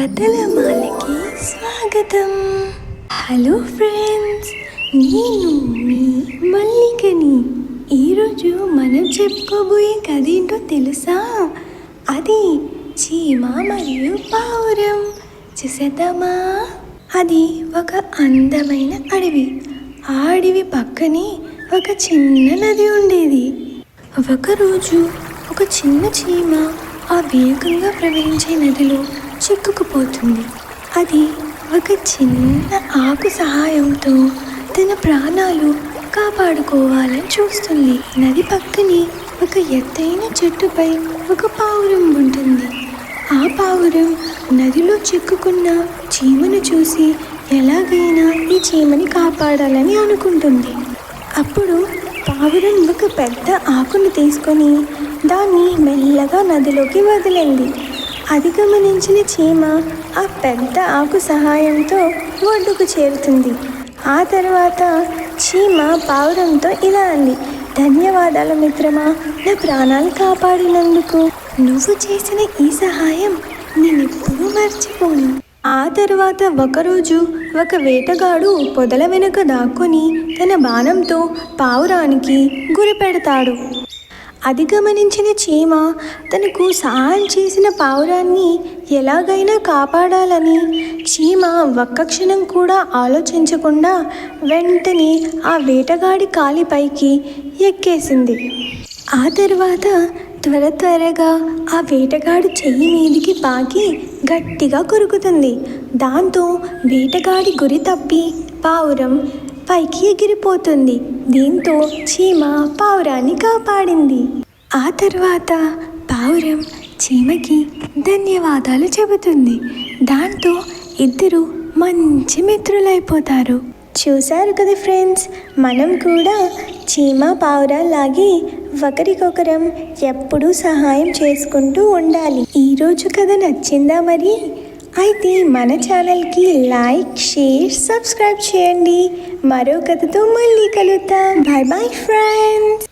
కథల మాలకి స్వాగతం. Hello friends నేను మీ మల్లికని. ఈరోజు మనం చెప్పుకోబోయే కథ ఏంటో తెలుసా? అది చీమ మరియు పావురం. చూసేద్దామా? అది ఒక అందమైన అడవి. ఆ అడవి పక్కనే ఒక చిన్న నది ఉండేది. ఒకరోజు ఒక చిన్న చీమ ఆ వేగంగా ప్రవహించే నదిలో చిక్కుకుపోతుంది. అది ఒక చిన్న ఆకు సహాయంతో తన ప్రాణాలు కాపాడుకోవాలని చూస్తుంది. నది పక్కనే ఒక ఎత్తైన చెట్టుపై ఒక పావురం ఉంటుంది. ఆ పావురం నదిలో చిక్కుకున్న చీమను చూసి ఎలాగైనా ఈ చీమని కాపాడాలని అనుకుంటుంది. అప్పుడు పావురం ఒక పెద్ద ఆకును తీసుకొని దాన్ని మెల్లగా నదిలోకి వదిలింది. అది గమనించిన చీమ ఆ పెద్ద ఆకు సహాయంతో ఒడ్డుకు చేరుతుంది. ఆ తర్వాత చీమ పావురంతో ఇలా అంది ధన్యవాదాలు మిత్రమా నా ప్రాణాలు కాపాడినందుకు. నువ్వు చేసిన ఈ సహాయం నేను ఎప్పుడూ మర్చిపోను. ఆ తర్వాత ఒకరోజు ఒక వేటగాడు పొదల వెనుక దాక్కుని తన బాణంతో పావురానికి గురిపెడతాడు అది గమనించిన చీమ తనకు సహాయం చేసిన పావురాన్ని ఎలాగైనా కాపాడాలని. చీమ ఒక్క క్షణం కూడా ఆలోచించకుండా వెంటనే ఆ వేటగాడి కాలిపైకి ఎక్కేసింది. ఆ తర్వాత త్వర త్వరగా ఆ వేటగాడు చెయ్యి మీదికి పాకి గట్టిగా కొరుకుతుంది. దాంతో వేటగాడి గురి తప్పి పావురం పైకి ఎగిరిపోతుంది. దీంతో చీమ పావురాన్ని కాపాడింది. ఆ తర్వాత పావురం చీమకి ధన్యవాదాలు చెబుతుంది. దాంతో ఇద్దరు మంచి మిత్రులైపోతారు. చూశారు కదా ఫ్రెండ్స్ మనం కూడా చీమ పావురాలాగి ఒకరికొకరం ఎప్పుడూ సహాయం చేసుకుంటూ ఉండాలి. ఈరోజు కథ నచ్చిందా మరి? అయితే మన ఛానల్కి లైక్ షేర్ సబ్స్క్రైబ్ చేయండి. మరో కథతో మళ్ళీ కలుద్దాం. Bye bye friends.